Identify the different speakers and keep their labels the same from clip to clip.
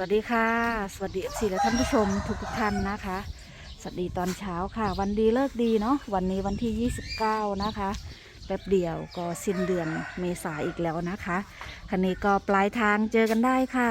Speaker 1: สวัสดีค่ะ สวัสดีสี่และท่านผู้ชมทุกทุกท่านนะคะ สวัสดีตอนเช้าค่ะ วันดีเลิกดีเนาะวันนี้วันที่ 29 นะคะแป๊บเดียวก็สิ้นเดือนเมษาอีกแล้วนะคะคันนี้ก็ปลายทางเจอกันได้ค่ะ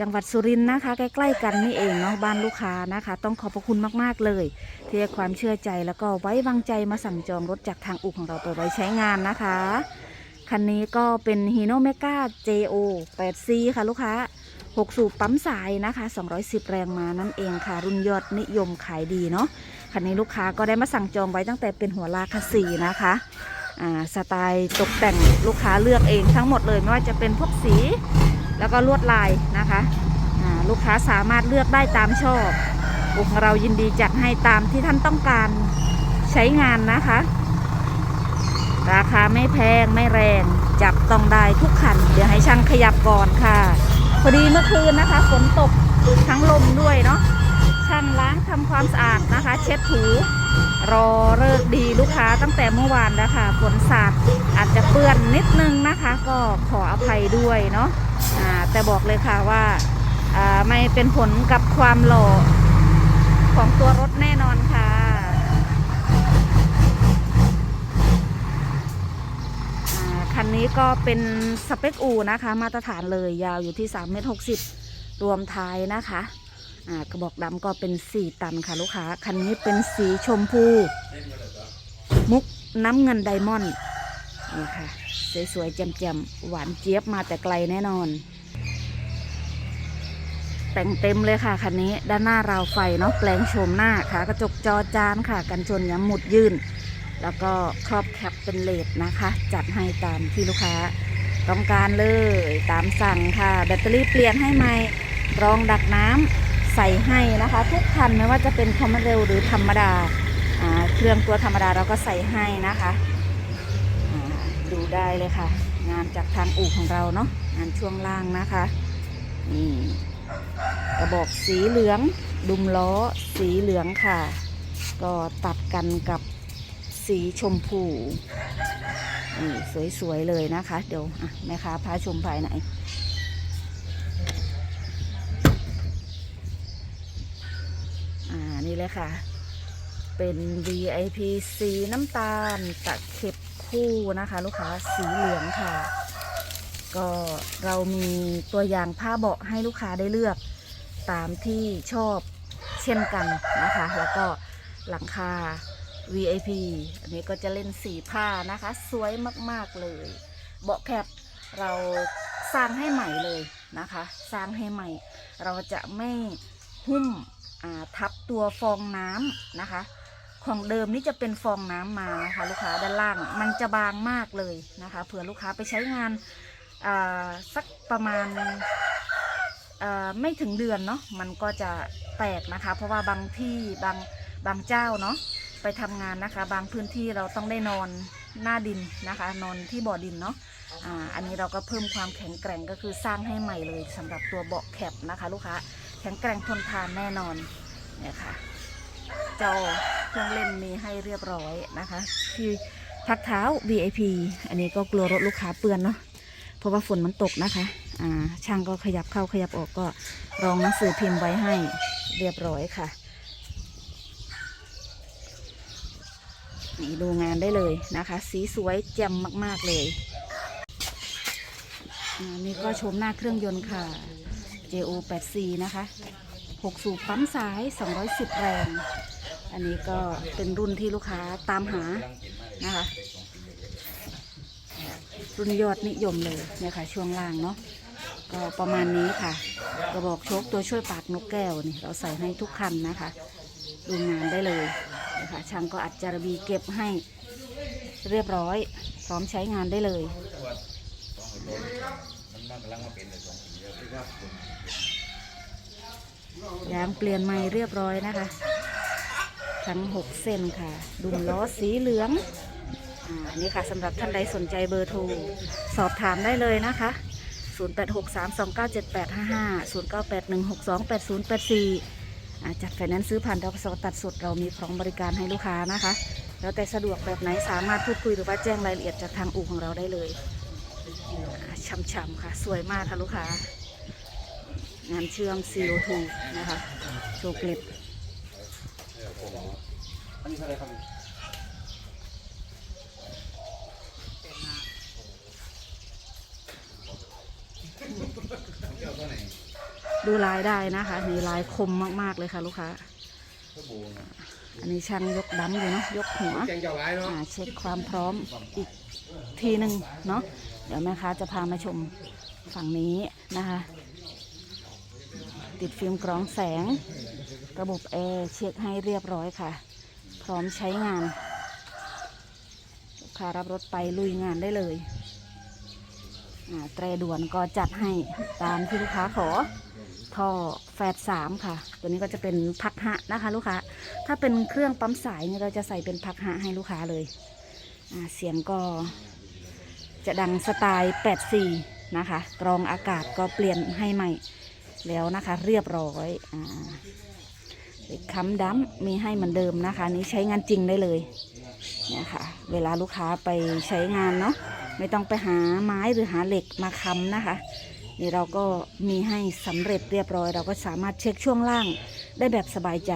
Speaker 1: จังหวัดสุรินทร์นะคะ ใกล้ๆกันนี่เองเนาะบ้านลูกค้านะคะ ต้องขอบพระคุณมากๆเลยที่ให้ความเชื่อใจแล้วก็ไว้วางใจมาสั่งจองรถจากทางอู่ของเราไปไว้ใช้งานนะคะคันนี้ก็เป็นฮีโนเมกา JO 8C ค่ะลูกค้า 6 สูบปั๊มสายนะคะ 210 แรงมานั่นเองค่ะ รุ่นยอดนิยมขายดีเนาะคันนี้ลูกค้าก็ได้มาสั่งจองไว้ตั้งแต่เป็นหัวลากสีนะคะอ่าสไตล์ตกแต่งลูกค้าเลือกเองทั้งหมดเลยไม่ว่าจะเป็นพวกสี แล้วก็ลวดลายนะคะอ่าลูกค้าสามารถเลือกได้ตามชอบอุของเรายินดีจัดให้ตามที่ท่านต้องการใช้งานนะคะ ราคาไม่แพงไม่แรงจับต้องได้ทุกคัน เดี๋ยวให้ช่างขยับก่อนค่ะ อดีเมื่อคืนนะคะฝนตกทั้งลมด้วยเนาะช่างล้างทำความสะอาดนะคะ เช็ดถูรอเลิกดีลูกค้าตั้งแต่เมื่อวานแล้วค่ะฝนสาดอาจจะเปื้อนนิดนึงนะคะ ก็ขออภัยด้วยเนาะอ่าแต่บอกเลยค่ะว่าอ่าไม่เป็นผลกับความหล่อของตัวรถแน่นอนค่ะ อ่า คันนี้ก็เป็นสเปคอูนะคะ มาตรฐานเลยยาวอยู่ที่3เมตร60 รวมท้ายนะคะอ่ากระบอกดำก็เป็น 4 ตันค่ะลูกค้า คันนี้เป็นสีชมพู มุกน้ำเงินไดมอนด์นี่ค่ะ สวยๆแจ่มๆหวานเจี๊ยบมาแต่ไกลแน่นอน แต่งเต็มเลยค่ะคันนี้ด้านหน้าราวไฟเนาะแปลงโฉมหน้าค่ะ กระจกจอจานค่ะ กันชนย้ำหมุดยื่น แล้วก็ครอบแคปเป็นเลดนะคะ จัดให้ตามที่ลูกค้าต้องการเลยตามสั่งค่ะ แบตเตอรี่เปลี่ยนให้ใหม่รองดักน้ำใส่ให้นะคะ ทุกคันไม่ว่าจะเป็นคอมมานเรลหรือธรรมดาเครื่องตัวธรรมดาเราก็ใส่ให้นะคะดูได้เลยค่ะ งานจากทางอู่ของเราเนาะงานช่วงล่างนะคะนี่กระบอกสีเหลือง ดุมล้อสีเหลืองค่ะ ก็ตัดกันกับ สีชมพูนี่สวย ๆ เลยนะคะ เดี๋ยวอะแม่ค้าพาชมภายในอ่า นี่เลยค่ะ เป็น VIP สีน้ำตาลตะเข็บคู่นะคะ ลูกค้าสีเหลืองค่ะ ก็เรามีตัวอย่างผ้าเบาะให้ลูกค้าได้เลือกตามที่ชอบเช่นกันนะคะ แล้วก็หลังคา VIP อันนี้ก็จะเล่นสีผ้านะคะ สวยมากๆเลย เบาะแคปเราสร้างให้ใหม่เลยนะคะ สร้างให้ใหม่ เราจะไม่หุ้มทับตัวฟองน้ำนะคะ ของเดิมนี่จะเป็นฟองน้ำมานะคะลูกค้าด้านล่างมันจะบางมากเลยนะคะเผื่อลูกค้าไปใช้งานสักประมาณไม่ถึงเดือนเนาะมันก็จะแตกนะคะ เพราะว่าบางที่บางบางเจ้าเนาะ ไปทำงานนะคะ บางพื้นที่เราต้องได้นอนหน้าดินนะคะ นอนที่บ่อดินเนาะอ่าอันนี้เราก็เพิ่มความแข็งแกร่งก็คือสร้างให้ใหม่เลยสำหรับตัวเบาะแคปนะคะ ลูกค้าแข็งแกร่งทนทานแน่นอนเนี่ยค่ะจอเครื่องเล่นมีให้เรียบร้อยนะคะที่พักเท้า VIP อันนี้ก็กลัวรถลูกค้าเปื้อนเนาะเพราะว่าฝนมันตกนะคะอ่าช่างก็ขยับเข้าขยับออกก็รองหนังสือพิมพ์ไว้ให้เรียบร้อยค่ะ นี่ดูงานได้เลยนะคะ สีสวยแจ่มมากๆเลยอานี่ก็ชมหน้าเครื่องยนต์ค่ะ JO 8 c นะคะ 6 สูบปั๊มสาย 210 แรง อันนี้ก็เป็นรุ่นที่ลูกค้าตามหานะคะ รุ่นยอดนิยมเลยเนี่ยค่ะช่วงล่างเนาะก็ประมาณนี้ค่ะ กระบอกโชคตัวช่วยปากนกแก้วนี่เราใส่ให้ทุกคันนะคะ ดูงานได้เลย นะคะช่างก็อัดจารบีเก็บให้เรียบร้อย พร้อมใช้งานได้เลยยางเปลี่ยนใหม่เรียบร้อยนะคะ ทั้ง 6 เส้นค่ะ ดุมล้อสีเหลืองอ่านี่ค่ะสำหรับท่านใดสนใจเบอร์โทร สอบถามได้เลยนะคะ 0863297855 0981628084อ่ จัดไฟแนนซ์ซื้อผ่านดอกสตัดสดเรามีพร้อมบริการให้ลูกค้านะคะ แล้วแต่สะดวกแบบไหนสามารถพูดคุยหรือว่าแจ้งรายละเอียดจากทางอู่ของเราได้เลยช่ำๆค่ะ สวยมากค่ะลูกค้างานเชื่อม CO2 นะคะโชว์คลิป
Speaker 2: อันนี้อะไรครับ
Speaker 1: ดูลายได้นะคะนี่ลายคมมากๆเลยค่ะลูกค้า อันนี้ช่างยกดั้มอยู่เนาะยกหัว
Speaker 2: แกงเจ้าร้ายเนาะ
Speaker 1: อ่าเช็คความพร้อมอีกทีหนึ่งเนาะเดี๋ยวแม่ค้าจะพามาชมฝั่งนี้นะคะ ติดฟิล์มกรองแสง ระบบแอร์เช็คให้เรียบร้อยค่ะ พร้อมใช้งานลูกค้ารับรถไปลุยงานได้เลยอ่าแตรด่วนก็จัดให้ตามที่ลูกค้าขอ ท่อแฟดสามค่ะ ตัวนี้ก็จะเป็นพักหะนะคะ ลูกค้า ถ้าเป็นเครื่องปั๊มสายเนี่ยเราจะใส่เป็นพักหะให้ลูกค้าเลยเสียงก็จะดังสไตล์ 84 นะคะ กรองอากาศก็เปลี่ยนให้ใหม่แล้วนะคะ เรียบร้อยอ่าค้ำดั้มมีให้เหมือนเดิมนะคะ นี้ใช้งานจริงได้เลยเนี่ยค่ะ เวลาลูกค้าไปใช้งานเนาะไม่ต้องไปหาไม้หรือหาเหล็กมาค้ำนะคะ นี่เราก็มีให้สำเร็จเรียบร้อย เราก็สามารถเช็คช่วงล่างได้แบบสบายใจ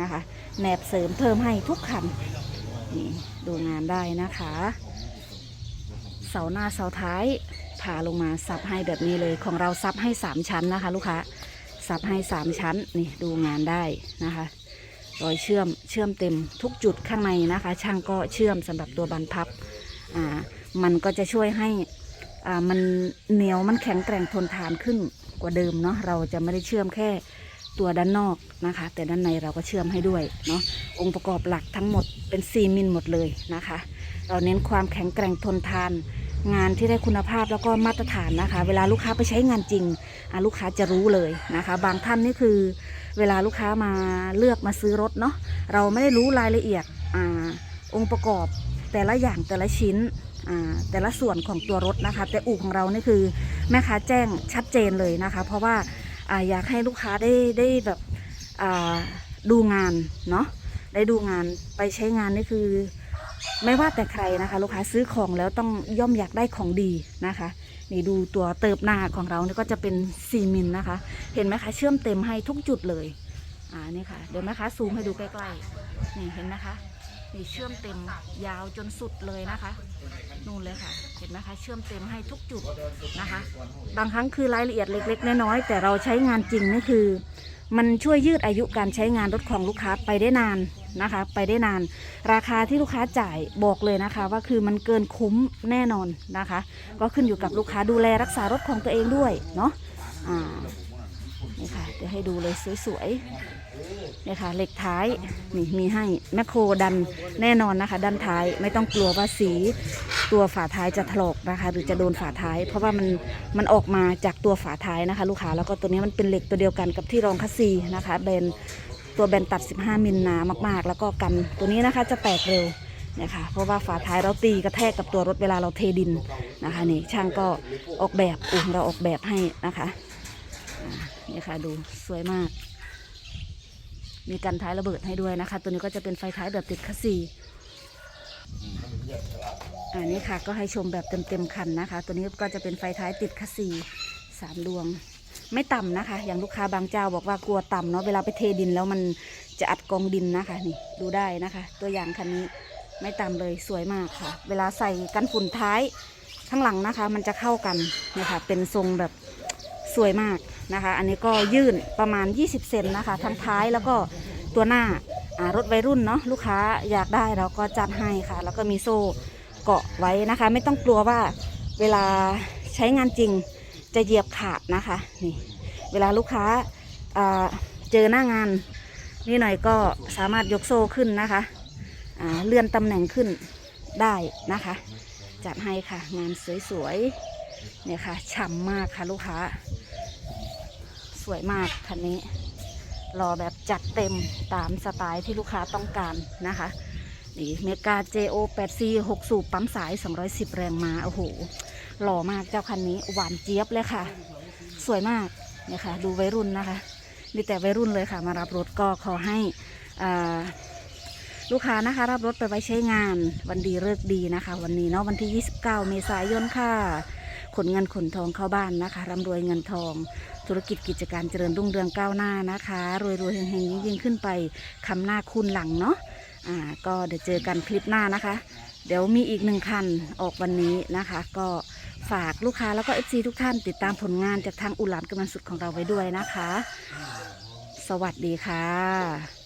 Speaker 1: นะคะแหนบเสริมเพิ่มให้ทุกคันนี่ดูงานได้นะคะ เสาหน้าเสาท้ายผ่าลงมาซับให้แบบนี้เลยของเราซับให้ 3 ชั้นนะคะ ลูกค้าซับให้ 3 ชั้นนี่ดูงานได้นะคะรอยเชื่อมเชื่อมเต็มทุกจุดข้างในนะคะ ช่างก็เชื่อมสำหรับตัวบันพับอ่ามันก็จะช่วยให้ มันเหนียวมันแข็งแกร่งทนทานขึ้นกว่าเดิมเนาะเราจะไม่ได้เชื่อมแค่ตัวด้านนอกนะคะ แต่ด้านในเราก็เชื่อมให้ด้วยเนาะองค์ประกอบหลักทั้งหมดเป็น4มิลหมดเลยนะคะ เราเน้นความแข็งแกร่งทนทาน งานที่ได้คุณภาพแล้วก็มาตรฐานนะคะ เวลาลูกค้าไปใช้งานจริงลูกค้าจะรู้เลยนะคะ บางท่านนี่คือเวลาลูกค้ามาเลือกมาซื้อรถเนาะเราไม่ได้รู้รายละเอียดอองค์ประกอบแต่ละอย่างแต่ละชิ้น แต่ละส่วนของตัวรถนะคะ แต่อู่ของเรานี่คือแม่ค้าแจ้งชัดเจนเลยนะคะ เพราะว่าอาอยากให้ลูกค้าได้ได้แบบดูงานเนาะได้ดูงานไปใช้งานนี่คือ ไม่ว่าแต่ใครนะคะ ลูกค้าซื้อของแล้วต้องย่อมอยากได้ของดีนะคะนี่ดูตัวเติบหน้าของเรานี่ก็จะเป็น4มิลนะคะ เห็นไหมคะเชื่อมเต็มให้ทุกจุดเลยอ่านี่ค่ะเดี๋ยวแม่ค้าซูมให้ดูใกล้ๆนี่เห็นไหมคะ นี่เชื่อมเต็มยาวจนสุดเลยนะคะ นู่นเลยค่ะ เห็นไหมคะ เชื่อมเต็มให้ทุกจุดนะคะ บางครั้งคือรายละเอียดเล็ก ๆ น้อยๆแต่เราใช้งานจริงนี่คือ มันช่วยยืดอายุการใช้งานรถของลูกค้าไปได้นานนะคะ ไปได้นาน ราคาที่ลูกค้าจ่ายบอกเลยนะคะ ว่าคือมันเกินคุ้มแน่นอนนะคะ ก็ขึ้นอยู่กับลูกค้าดูแลรักษารถของตัวเองด้วยเนาะอ่านี่ค่ะเดี๋ยวให้ดูเลยสวยๆ เนี่ยค่ะเหล็กท้ายนี่มีให้แมคโครดันแน่นอนนะคะ ด้านท้ายไม่ต้องกลัวว่าสีตัวฝาท้ายจะถลอกนะคะ หรือจะโดนฝาท้าย เพราะว่ามันมันออกมาจากตัวฝาท้ายนะคะ ลูกค้าแล้วก็ตัวนี้มันเป็นเหล็กตัวเดียวกันกับที่รองคัสซีนะคะเบนตัวแบนตัด 15 มิลนามาก ๆ แล้วก็กันตัวนี้นะคะจะแตกเร็วเนี่ยค่ะเพราะว่าฝาท้ายเราตีกระแทกกับตัวรถเวลาเราเทดินนะคะนี่ช่างก็ออกแบบอุ่เราออกแบบให้นะคะนี่ค่ะดูสวยมาก มีกันท้ายระเบิดให้ด้วยนะคะ ตัวนี้ก็จะเป็นไฟท้ายแบบติดคัสซีอันนี้ค่ะก็ให้ชมแบบเต็มๆคันนะคะ ตัวนี้ก็จะเป็นไฟท้ายติดคัสซีสามดวง ไม่ต่ำนะคะ อย่างลูกค้าบางเจ้าบอกว่ากลัวต่ำเนาะเวลาไปเทดินแล้วมันจะอัดกองดินนะคะนี่ดูได้นะคะ ตัวอย่างคันนี้ไม่ต่ำเลยสวยมากค่ะ เวลาใส่กันฝุ่นท้ายข้างหลังนะคะ มันจะเข้ากันนะคะเป็นทรงแบบสวยมาก นะคะ อันนี้ก็ยื่นประมาณ 20 เซนนะคะ ทั้งท้ายแล้วก็ตัวหน้ารถวัยรุ่นเนาะลูกค้าอยากได้เราก็จัดให้ค่ะ แล้วก็มีโซ่เกาะไว้นะคะ ไม่ต้องกลัวว่าเวลาใช้งานจริงจะเหยียบขาดนะคะนี่เวลาลูกค้าเจอหน้างานนี่หน่อยก็สามารถยกโซ่ขึ้นนะคะเลื่อนตำแหน่งขึ้นได้นะคะ จัดให้ค่ะงานสวยๆเนี่ยค่ะฉ่ำมากค่ะลูกค้า สวยมากคันนี้ รอแบบจัดเต็มตามสไตล์ที่ลูกค้าต้องการนะคะนี่เมกา JO 8 C 6 สูบปั๊มสาย 210 แรงมาโอ้โห หล่อมากเจ้าคันนี้ หวานเจี๊ยบเลยค่ะ สวยมากเนี่ยค่ะ ดูวัยรุ่นนะคะ มีแต่วัยรุ่นเลยค่ะ มารับรถก็ขอให้ลูกค้านะคะ รับรถไปไว้ใช้งาน วันดีเลิกดีนะคะ วันนี้เนาะวันที่ 29 เมษายนค่ะ ขนเงินขนทองเข้าบ้านนะคะร่ำรวยเงินทอง ธุรกิจกิจการเจริญรุ่งเรืองก้าวหน้านะคะรวยรวยๆเฮงๆยิ่งขึ้นไปคำหน้าคูณหลังเนาะอ่าก็เดี๋ยวเจอกันคลิปหน้านะคะ เดี๋ยวมีอีกหนึ่งคันออกวันนี้นะคะ ก็ฝากลูกค้าแล้วก็เอฟซีทุกท่านติดตามผลงานจากทางอุหลานกำลังสุดของเราไว้ด้วยนะคะ สวัสดีค่ะ